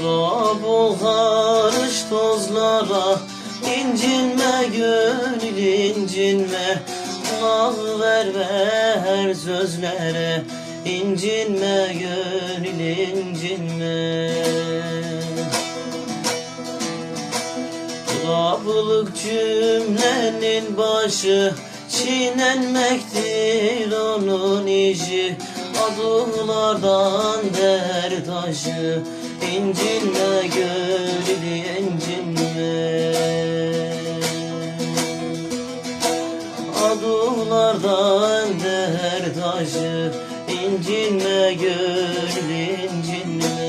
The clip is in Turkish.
tozlara Buharış tozlara İncinme gönül incinme. Kulak ver ve her sözlere İncinme gönül incinme. Kulaklık cümlenin başı Çiğnenmektir onun işi. Adulardan der taşı İncinme gönül incinme. Adulardan der taşı İncinme gönül incinme